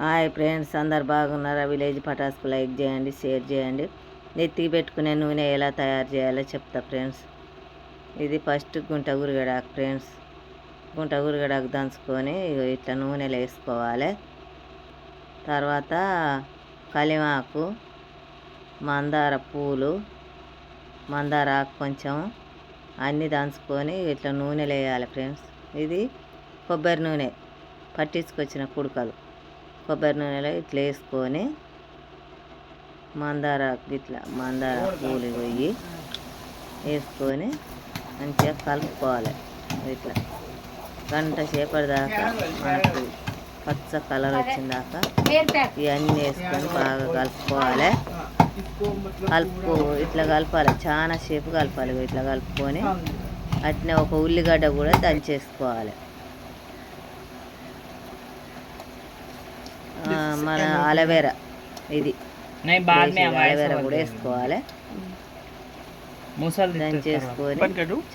Hi friends అందరు బాగున్నారా? Village పటాస్కు లైక్ చేయండి షేర్ చేయండి. నెత్తికి పెట్టుకునే నూనె ఎలా తయారు చేయాలో చెప్తా ఫ్రెండ్స్. ఇది ఫస్ట్ గుంట గురిగడాకు ఫ్రెండ్స్. గుంట గురిగడాకు దంచుకొని ఇట్లా నూనెలో వేసుకోవాలి. తర్వాత కలిమాకు మందార పూలు మందార ఆకు కొంచెం అన్నీ దంచుకొని ఇట్లా నూనెలో వేయాలి ఫ్రెండ్స్. ఇది కొబ్బరి నూనె పట్టించుకొచ్చిన కుడుకలు. కొబ్బరి నూనెలో ఇట్లా వేసుకొని మందార ఇట్లా మందార పూలు పోయి వేసుకొని మంచిగా కలుపుకోవాలి. ఇట్లా గంట సేపటి దాకా మనకు పచ్చ కలర్ వచ్చిన దాకా ఇవన్నీ వేసుకొని బాగా కలుపుకోవాలి. కలుపు ఇట్లా కలపాలి. చాలా సేపు కలపాలి. ఇట్లా కలుపుకొని అట్నే ఒక ఉల్లిగడ్డ కూడా దంచేసుకోవాలి ఆ, మన అలవేరా ఇది. అలవేరా కూడా వేసుకోవాలి. దాన్ని చేసుకొని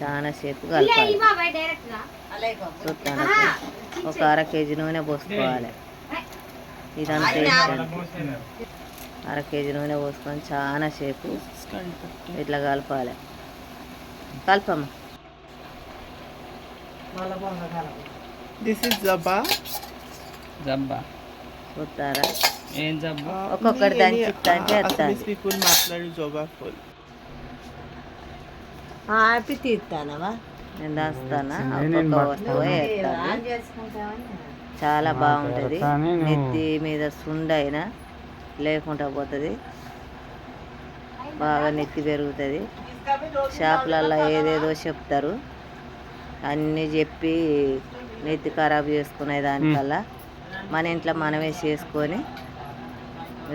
చాలా సేపు కలపాలి. ఒక అర కేజీ నూనె పోసుకోవాలి. ఇదంతా అర కేజీ నూనె పోసుకొని చాలా సేపు ఇట్లా కలపాలి. కలపమ్మా. దిస్ ఇస్ జబ్బా. జబ్బా? ఒక్కొక్కటి జోబా ఫుల్. ఆపి తీస్తానవా నేను దాస్తానా? చాలా బాగుంటుంది. నెత్తి మీద సుండైనా లేకుండా పోతుంది. బాగా నెత్తి పెరుగుతుంది. షాపులల్లో ఏదేదో చెప్తారు. అన్నీ చెప్పి నెత్తి ఖరాబ్ చేసుకునే దానికల్లా. మన ఇంట్లో మనమే చేసుకొని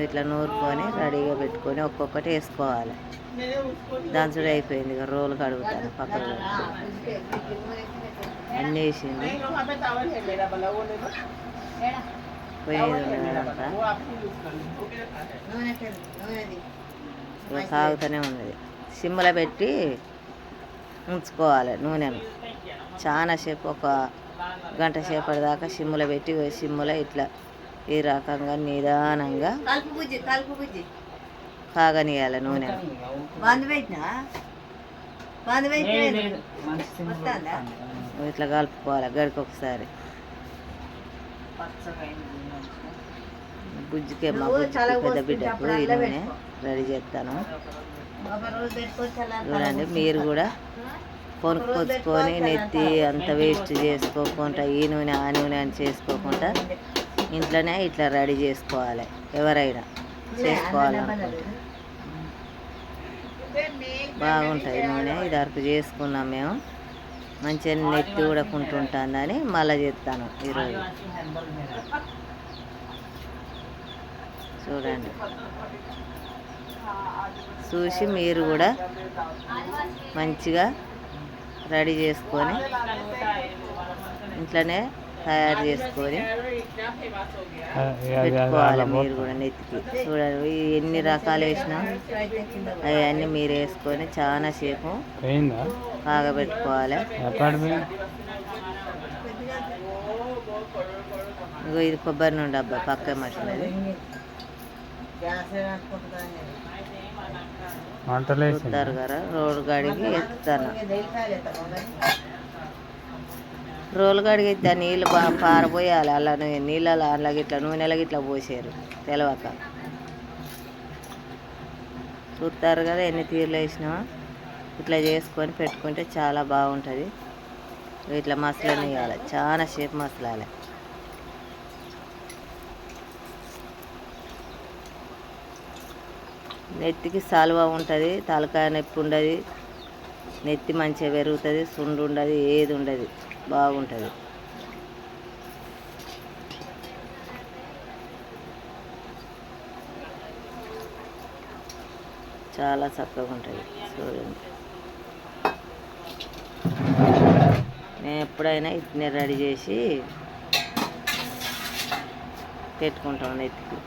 ఇట్లా నూరుకొని రెడీగా పెట్టుకొని ఒక్కొక్కటి వేసుకోవాలి. దంచుడు అయిపోయింది ఇక రోలు కడుగుతాను పక్కన అన్నీ వేసింది. పోయేది సాగుతూనే ఉన్నది సిమ్లో పెట్టి ఉంచుకోవాలి నూనెను. చాలా సేపు ఒక గంట సేపటి దాకా సిమ్లో పెట్టి సిమ్లో ఇట్లా ఈ రకంగా నిదానంగా కాగనియాలి నూనె. ఇట్లా కలుపుకోవాలి గడికి ఒకసారి. బుజ్జికే మా పెద్ద బిడ్డకు ఈ నూనె రెడీ చేస్తాను. చూడండి మీరు కూడా కొనుక్కొచ్చుకొని నెత్తి అంత వేస్ట్ చేసుకోకుండా ఈ నూనె ఆ నూనె అని చేసుకోకుండా ఇంట్లోనే ఇట్లా రెడీ చేసుకోవాలి. ఎవరైనా చేసుకోవాలనుకుంటే. బాగుంటుంది నూనె ఇది వరకు చేసుకున్నాం మేము. మంచిగా నెత్తి ఉడకుంటుంటుందని మళ్ళీ చేస్తాను ఈరోజు. చూడండి. చూసి మీరు కూడా మంచిగా రెడీ చేసుకొని ఇంట్లోనే తయారు చేసుకొని పెట్టుకోవాలి మీరు కూడా నెత్తికి. చూడండి ఎన్ని రకాలు వేసినా అవన్నీ మీరు వేసుకొని చాలా సేపు కాగబెట్టుకోవాలి ఇగో ఇది కొబ్బరి నూనె డబ్బా పక్క మట్టినది చూస్తారు కదా రోడ్ గాడికి ఎత్తుతాను. రోలు గాడికి ఎత్తా నీళ్ళు బాగా పారబోయాలి. అలా నీళ్ళలో అలా గిట్లా నూనెలో ఇట్లా పోసారు తెలవక. చూస్తారు కదా ఎన్ని తీర్లు వేసినామా. ఇట్లా చేసుకొని పెట్టుకుంటే చాలా బాగుంటుంది. ఇట్లా మసలని వేయాలి చాలా సేపు మసలాలి. నెత్తికి సాల్వ ఉంటుంది తలకాయ నొప్పి ఉండదు నెత్తి మంచిగా పెరుగుతుంది సుండు ఉండదు ఏది ఉండదు బాగుంటుంది. చాలా చక్కగా ఉంటుంది చూడండి. నేను ఎప్పుడైనా ఇట్నే రెడీ చేసి పెట్టుకుంటాం నెత్తికి.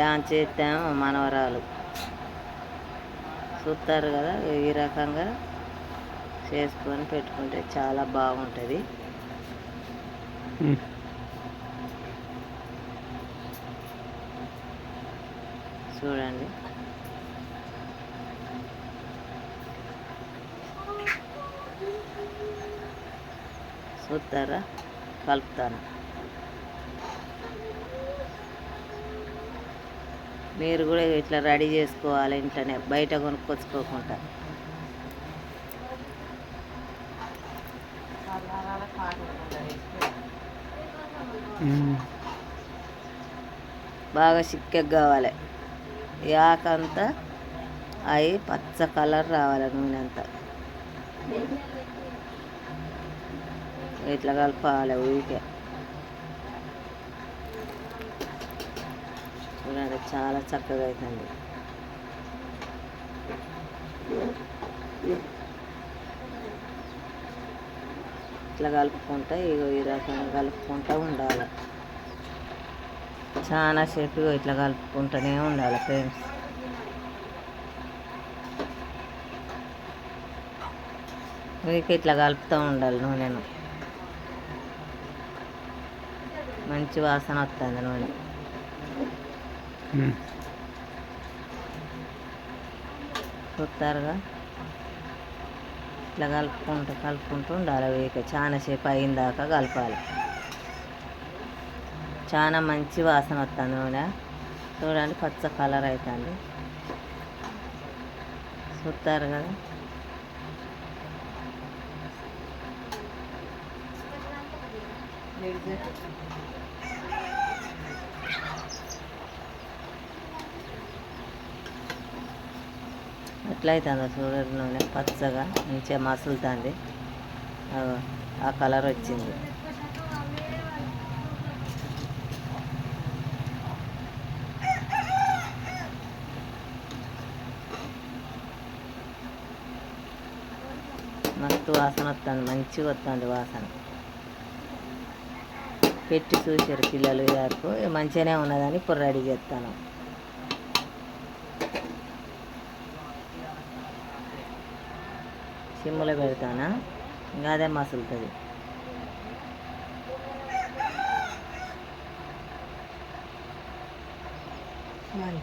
డాన్స్ చేస్తాము మనవరాలు. చూస్తారు కదా ఈ రకంగా చేసుకొని పెట్టుకుంటే చాలా బాగుంటుంది. చూడండి. చూస్తారా? కలుపుతాను? మీరు కూడా ఇట్లా రెడీ చేసుకోవాలి ఇంట్లోనే బయట కొనుక్కొచ్చుకోకుండా. బాగా చిక్కగా కావాలి. ఈ ఆకంతా అవి పచ్చ కలర్ రావాలి నూనె అంతా. ఇట్లా కలపాలి ఊరికే. చూడండి చాలా చక్కగా అవుతుంది ఇట్లా కలుపుకుంటా ఇగో ఈ రకంగా కలుపుకుంటూ ఉండాలి. చాలా సేపు ఇట్లా కలుపుకుంటూనే ఉండాలి ఫ్రెండ్స్. మీకు ఇట్లా కలుపుతూ ఉండాలి నూనెను. మంచి వాసన వస్తుంది నూనె. చూస్తారుగా. ఇట్లా కలుపుకుంటూ కలుపుకుంటూ ఉండాలి. వీక చాలా సేపు అయిన దాకా కలపాలి. చాలా మంచి వాసన వస్తుంది నూనె. చూడండి పచ్చ కలర్ అవుతుంది చూస్తారు కదా ఎట్లా అవుతుందో చూడండి నూనె పచ్చగా మంచిగా మసులుతుంది. ఆ కలర్ వచ్చింది. మస్తు వాసన వస్తుంది మంచిగా వస్తుంది వాసన. పెట్టి చూసారు పిల్లలు గారు మంచిగానే ఉన్నదని ఇప్పుడు రెడీ చేస్తాను. సిమ్లో పెడతానా? ఇంకా అదే మసులుతుంది. మరి